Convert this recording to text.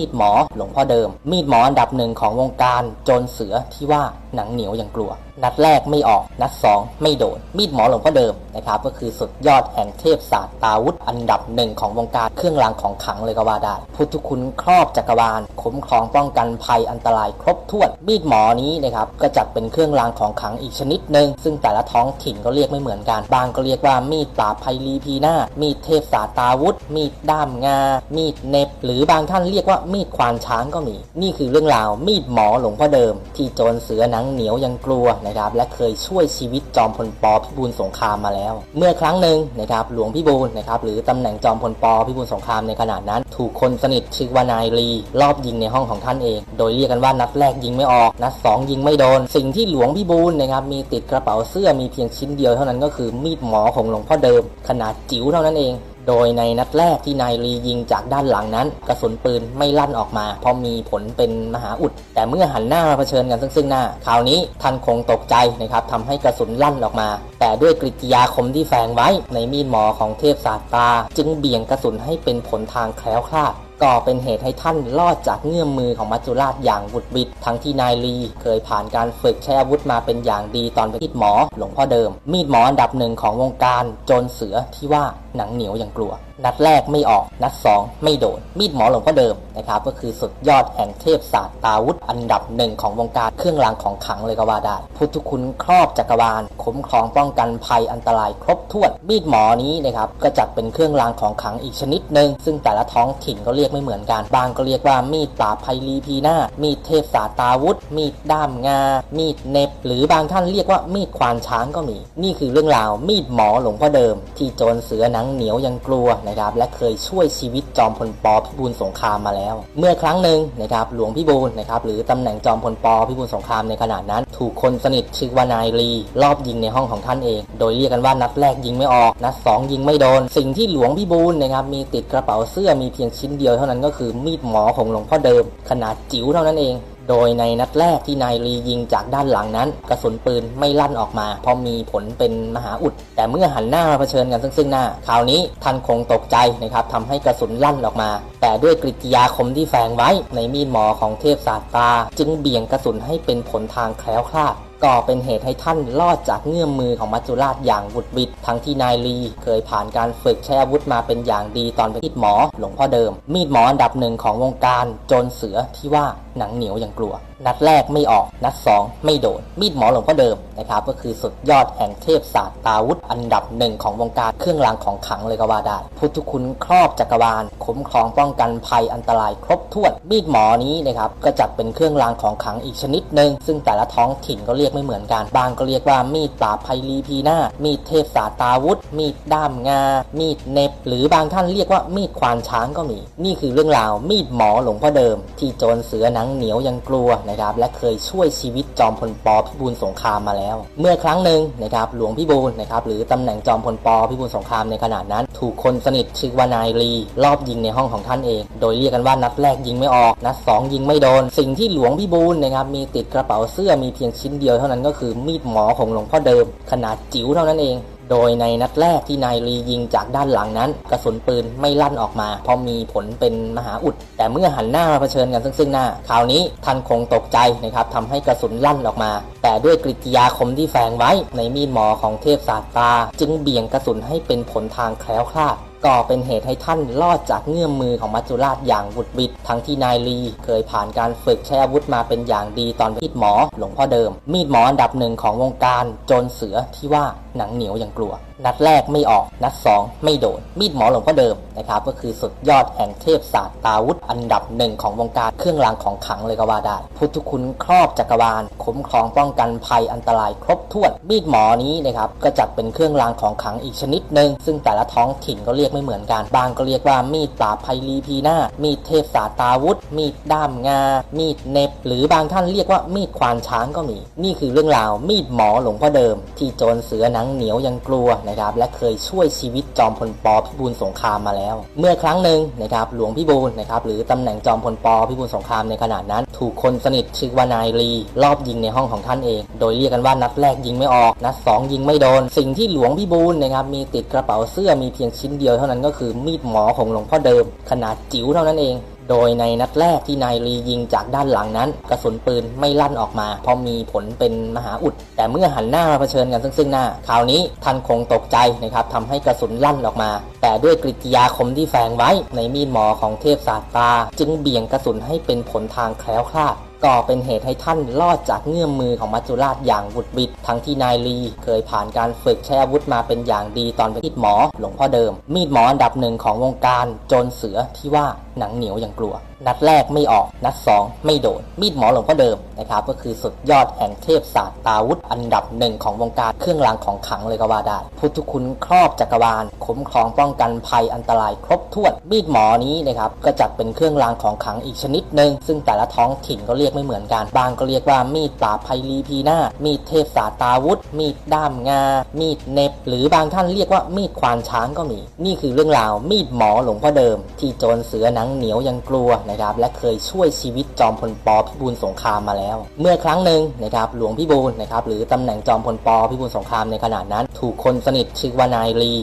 มีดหมอหลวงพ่อเดิม มีดหมออันดับหนึ่งของวงการโจรเสือที่ว่าหนังเหนียวยังกลัว นัดแรกไม่ออก นัดสองไม่โดน มีดหมอหลวงพ่อเดิมนะครับก็คือสุดยอดแห่งเทพศาสตร์ตาวุธ อันดับหนึ่งของวงการเครื่องรางของขลังเลยก็ว่าได้ พุทธคุณครอบจักรวาลคุ้มครองป้องกันภัยอันตรายครบถ้วน มีดหมอนี้นะครับก็จัดเป็นเครื่องรางของขลังอีกชนิดหนึ่งซึ่งแต่ละท้องถิ่นก็เรียกไม่เหมือนกัน บางก็เรียกว่ามีดปราบภัยลีพีหน้ามีดเทพศาสตร์ตาวุธ มีดด้ามงา มีดเน็บ หรือบางท่านเรียกว่ามีดควานช้างก็มี นี่คือเรื่องราวมีดหมอหลวงพ่อเดิม ที่โจรเสือหนังเหนียวยังกลัวนะครับและเคยช่วยชีวิตจอมพลปพิบูลสงครามมาแล้ว เมื่อครั้งหนึ่งนะครับหลวงพิบูลนะครับหรือตำแหน่งจอมพลปพิบูลสงครามในขณะนั้น ถูกคนสนิทชื่อว่านายลีรอบยิงในห้องของท่านเอง โดยเรียกกันว่านัดแรกยิงไม่ออก นัดสองยิงไม่โดน สิ่งที่หลวงพิบูลนะครับมีติดกระเป๋าเสื้อมีเพียงชิ้นเดียวเท่านั้นก็คือมีดหมอของหลวงพ่อเดิม ขนาดจิ๋วเท่านั้นเอง โดยในนัดแรกที่นายลียิงจากด้านหลังนั้น กระสุนปืนไม่ลั่นออกมา เพราะมีผลเป็นมหาอุด แต่เมื่อหันหน้ามาเผชิญกันซึ่งซึ่งหน้า คราวนี้ท่านคงตกใจนะครับทำให้กระสุนลั่นออกมา แต่ด้วยกริยาคมที่แฝงไว้ในมีดหมอของเทพศาสตรา จึงเบี่ยงกระสุนให้เป็นผลทางแคล้วคลาด ก็เป็นเหตุให้ท่านรอดจากเงื่อมมือของมัจจุราชอย่างบุดบิดทั้งที่นายลี เคยผ่านการฝึกใช้อาวุธมาเป็นอย่างดีตอนเป็นมีดหมอหลวงพ่อเดิม มีดหมออันดับหนึ่งของวงการจนเสือที่ว่าหนังเหนียวอย่างกลัวนัดแรกไม่ออก นัดสองไม่โดน มีดหมอหลวงพ่อเดิมนะครับ ก็คือสุดยอดแห่งเทพศาสตร์ตาวุธ อันดับหนึ่งของวงการเครื่องรางของขลังเลยก็ว่าได้ พุทธคุณครอบจักรวาลคุ้มครองป้องกันภัยอันตรายครบถ้วน มีดหมอนี้นะครับ ก็จัดเป็นเครื่องรางของขลังอีกชนิดหนึ่ง ซึ่งแต่ละท้องถิ่นก็เรียกไม่เหมือนกัน บางก็เรียกว่ามีดปราบภัยลีพีหน้า มีดเทพศาสตร์ตาวุธ มีดด้ามงา มีดเน็บ หรือบางท่านเรียกว่ามีดควานช้างก็มี นี่คือเรื่องราวมีดหมอหลวงพ่อเดิม ที่โจรเสือหนังเหนียวยังกลัวนะครับและเคยช่วยชีวิตจอมพลปพิบูลสงครามมาแล้ว เมื่อครั้งหนึ่งนะครับหลวงพิบูลนะครับหรือตำแหน่งจอมพลปพิบูลสงครามในขณะนั้น ถูกคนสนิทชื่อว่านายลีรอบยิงในห้องของท่านเอง โดยเรียกกันว่านัดแรกยิงไม่ออก นัดสองยิงไม่โดน สิ่งที่หลวงพิบูลนะครับมีติดกระเป๋าเสื้อมีเพียงชิ้นเดียวเท่านั้นก็คือมีดหมอของหลวงพ่อเดิม ขนาดจิ๋วเท่านั้นเอง โดยในนัดแรกที่นายลียิงจากด้านหลังนั้น กระสุนปืนไม่ลั่นออกมา เพราะมีผลเป็นมหาอุด แต่เมื่อหันหน้ามาเผชิญกันซึ่งซึ่งหน้าคราวนี้ท่านคงตกใจนะครับทำให้กระสุนลั่นออกมา แต่ด้วยกริยาคมที่แฝงไว้ในมีดหมอของเทพศาสตราจึงเบี่ยงกระสุนให้เป็นผลทางแคล้วคลาดก็เป็นเหตุให้ท่านรอดจากเงื่อมมือของมัจจุราชอย่างบุดบิดทั้งที่นายลีเคยผ่านการฝึกใช้อาวุธมาเป็นอย่างดีตอนเป็นมีดหมอหลวงพ่อเดิม มีดหมออันดับหนึ่งของวงการโจรเสือที่ว่า หนังเหนียวอยังกลัว นัดแรกไม่ออก นัดสองไม่โดน มีดหมอหลวงพ่อเดิมนะครับ ก็คือสุดยอดแห่งเทพศาสตร์ตาวุธ อันดับหนึ่งของวงการเครื่องรางของขลังเลยก็ว่าได้ พุทธคุณครอบจักรวาลคุ้มครองป้องกันภัยอันตรายครบถ้วน มีดหมอนี้นะครับ ก็จัดเป็นเครื่องรางของขลังอีกชนิดหนึ่ง ซึ่งแต่ละท้องถิ่นก็เรียกไม่เหมือนกัน บางก็เรียกว่ามีดปราบภัยลีพีหน้า มีดเทพศาสตร์ตาวุธ มีดด้ามงา มีดเน็บ หรือบางท่านเรียกว่ามีดควานช้างก็มี นี่คือเรื่องราวมีดหมอหลวงพ่อเดิม ที่โจรเสือหนังเหนียวยังกลัวนะครับและเคยช่วยชีวิตจอมพลปพิบูลสงครามมาแล้ว เมื่อครั้งหนึ่งนะครับหลวงพิบูลนะครับหรือตำแหน่งจอมพลปพิบูลสงครามในขณะนั้น ถูกคนสนิทชื่อว่านายลีรอบยิงในห้องของท่านเอง โดยเรียกกันว่านัดแรกยิงไม่ออก นัดสองยิงไม่โดน สิ่งที่หลวงพิบูลนะครับมีติดกระเป๋าเสื้อมีเพียงชิ้นเดียวเท่านั้นก็คือมีดหมอของหลวงพ่อเดิม ขนาดจิ๋วเท่านั้นเอง โดยในนัดแรกที่นายลียิงจากด้านหลังนั้น กระสุนปืนไม่ลั่นออกมา เพราะมีผลเป็นมหาอุด แต่เมื่อหันหน้ามาเผชิญกันซึ่งซึ่งหน้าคราวนี้ท่านคงตกใจนะครับทำให้กระสุนลั่นออกมา แต่ด้วยกริยาคมที่แฝงไว้ในมีดหมอของเทพศาสตราจึงเบี่ยงกระสุนให้เป็นผลทางแคล้วคลาดก็เป็นเหตุให้ท่านรอดจากเงื่อมมือของมัจจุราชอย่างบุดบิด ทั้งที่นายลีเคยผ่านการฝึกใช้อาวุธมาเป็นอย่างดีตอนเป็นมีดหมอหลวงพ่อเดิม มีดหมออันดับหนึ่งของวงการจรเสือที่ว่า หนังเหนียวอยังกลัว นัดแรกไม่ออก นัดสองไม่โดน มีดหมอหลวงพ่อเดิมนะครับ ก็คือสุดยอดแห่งเทพศาสตร์ตาวุธ อันดับหนึ่งของวงการเครื่องรางของขลังเลยก็ว่าได้ พุทธคุณครอบจักรวาลคุ้มครองป้องกันภัยอันตรายครบถ้วน มีดหมอนี้นะครับ ก็จัดเป็นเครื่องรางของขลังอีกชนิดหนึ่ง ซึ่งแต่ละท้องถิ่นก็เรียกไม่เหมือนกัน บางก็เรียกว่ามีดปราบภัยลีพีหน้า มีดเทพศาสตร์ตาวุธ มีดด้ามงา มีดเน็บ หรือบางท่านเรียกว่ามีดควานช้างก็มี นี่คือเรื่องราวมีดหมอหลวงพ่อเดิม ที่โจรเสือหนังเหนียวยังกลัวนะครับและเคยช่วยชีวิตจอมพลปพิบูลสงครามมาแล้ว เมื่อครั้งหนึ่งนะครับหลวงพิบูลนะครับหรือตำแหน่งจอมพลปพิบูลสงครามในขณะนั้น ถูกคนสนิทชื่อว่านายลีรอบยิงในห้องของท่านเอง โดยเรียกกันว่านัดแรกยิงไม่ออก นัดสองยิงไม่โดน สิ่งที่หลวงพิบูลนะครับมีติดกระเป๋าเสื้อมีเพียงชิ้นเดียวเท่านั้นก็คือมีดหมอของหลวงพ่อเดิม ขนาดจิ๋วเท่านั้นเอง โดยในนัดแรกที่นายลียิงจากด้านหลังนั้น กระสุนปืนไม่ลั่นออกมา เพราะมีผลเป็นมหาอุด แต่เมื่อหันหน้ามาเผชิญกันซึ่งซึ่งหน้าคราวนี้ท่านคงตกใจนะครับทำให้กระสุนลั่นออกมา แต่ด้วยกริยาคมที่แฝงไว้ในมีดหมอของเทพศาสตราจึงเบี่ยงกระสุนให้เป็นผลทางแคล้วคลาด ก็เป็นเหตุให้ท่านรอดจากเงื้อมมือของมัจจุราชอย่างบุดบิดทั้งที่นายลี เคยผ่านการฝึกใช้อาวุธมาเป็นอย่างดีตอนเป็นมีดหมอหลวงพ่อเดิม มีดหมออันดับหนึ่งของวงการโจรเสือที่ว่าหนังเหนียวอย่างกลัว นัดแรกไม่ออก นัดสองไม่โดน มีดหมอหลวงพ่อเดิมนะครับก็คือสุดยอดแห่งเทพศาสตราวุธอันดับหนึ่งของวงการเครื่องรางของขลังเลยก็ว่าได้ พุทธคุณครอบจักรวาลคุ้มครองป้องกันภัยอันตรายครบถ้วน มีดหมอนี้นะครับก็จัดเป็นเครื่องรางของขลังอีกชนิดหนึ่งซึ่งแต่ละท้องถิ่นก็เรียกไม่เหมือนกัน บางก็เรียกว่ามีดปราบภัยรีพีนามีดเทพศาตาวุธ มีดด้ามงา มีดเน็บ หรือบางท่านเรียกว่ามีดควานช้างก็มี นี่คือเรื่องราวมีดหมอหลวงพ่อเดิม ที่โจรเสือหนังเหนียวยังกลัวนะครับและเคยช่วยชีวิตจอมพลปพิบูลสงครามมาแล้ว เมื่อครั้งหนึ่งนะครับหลวงพิบูลนะครับหรือตำแหน่งจอมพลปพิบูลสงครามในขณะนั้น ถูกคนสนิทชื่อว่านายลี